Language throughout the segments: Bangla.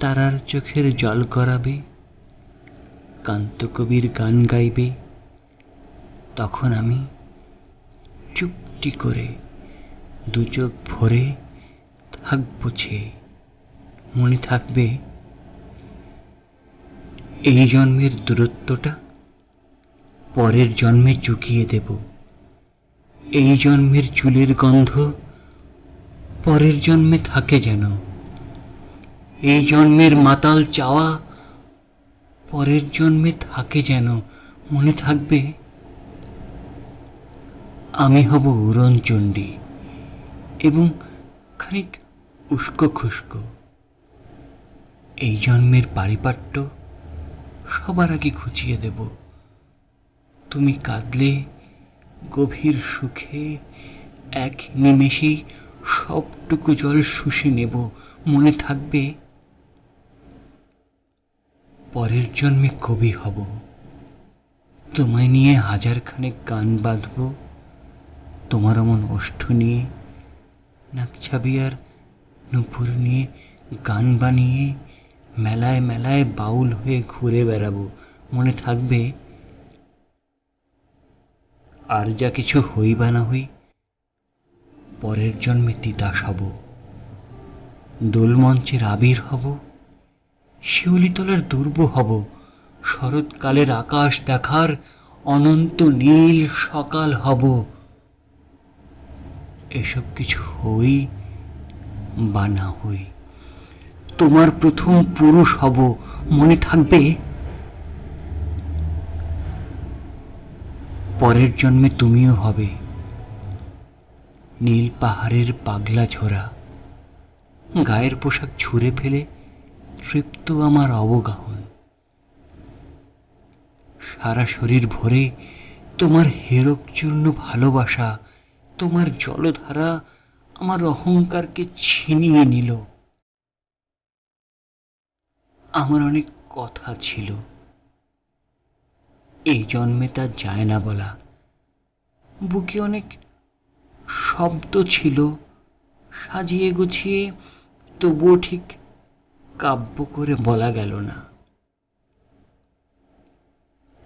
তারার চোখের জল গড়াবে, কান্ত কবির গান গাইবে। তখন আমি চুপটি করে দু চোখ ভরে থাকব ছে। মনে থাকবে, এই জন্মের দূরত্বটা পরের জন্মে চুকিয়ে দেব। এই জন্মের চুলের গন্ধ পরের জন্মে থাকে যেন। এই জন্মের মাতাল চাওয়া পরের জন্মে থাকে যেন, মনে থাকবে, আমি হব উড়নচণ্ডী এবং খানিক উস্কো খুস্কো। এই জন্মের পারিপাট্য সবার আগে খুঁচিয়ে দেব। তুমি কাঁদলে গভীর সুখে, এক নিমেষেই সবটুকু জল শুষে নেব, মনে থাকবে পরের জন্মে কবি হব। তোমায় নিয়ে হাজার খানেক গান বাঁধব। তোমার অমন ওষ্ঠ নিয়ে নাকছাবিয়ার নুপুর নিয়ে, গান বানিয়ে, মেলায় মেলায় বাউল হয়ে ঘুরে বেড়াবো। মনে থাকবে, আর যা কিছু হই বা না হই, পরের জন্মে তিতাস হব। দোলমঞ্চের আবির হব। শিউলিতলার দুর্ব হব। শরৎকালের আকাশ দেখার অনন্ত নীল সকাল হব। এসব কিছু হই বা না হই? তোমার প্রথম পুরুষ হব, মনে থাকবে? পরের জন্মে তুমিও হবে। নীল পাহাড়ের পাগলা ঝোরা গায়ের পোশাক ছুঁড়ে ফেলে তৃপ্ত আমার অবগাহন। সারা শরীর ভরে তোমার হেরক চূর্ণ ভালোবাসা, তোমার জলধারা আমার অহংকারকে ছিনিয়ে নিল। আমার অনেক কথা ছিল। এই জন্মে তা যায় না বলা। বুকে অনেক শব্দ ছিল। সাজিয়ে গুছিয়ে তবুও ঠিক কাব্য করে বলা গেল না।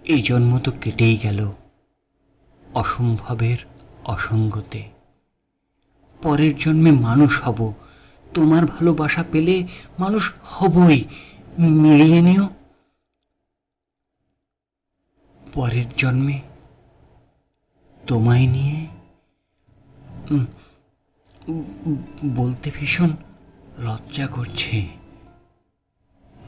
এই জন্ম তো কেটেই গেল অসম্ভবের অসঙ্গতে। পরের জন্মে মানুষ হব, তোমার ভালোবাসা পেলে মানুষ হবই, মিলিয়ে নিও। পরের জন্মে তোমায় নিয়ে বলতে ভীষণ লজ্জা করছে।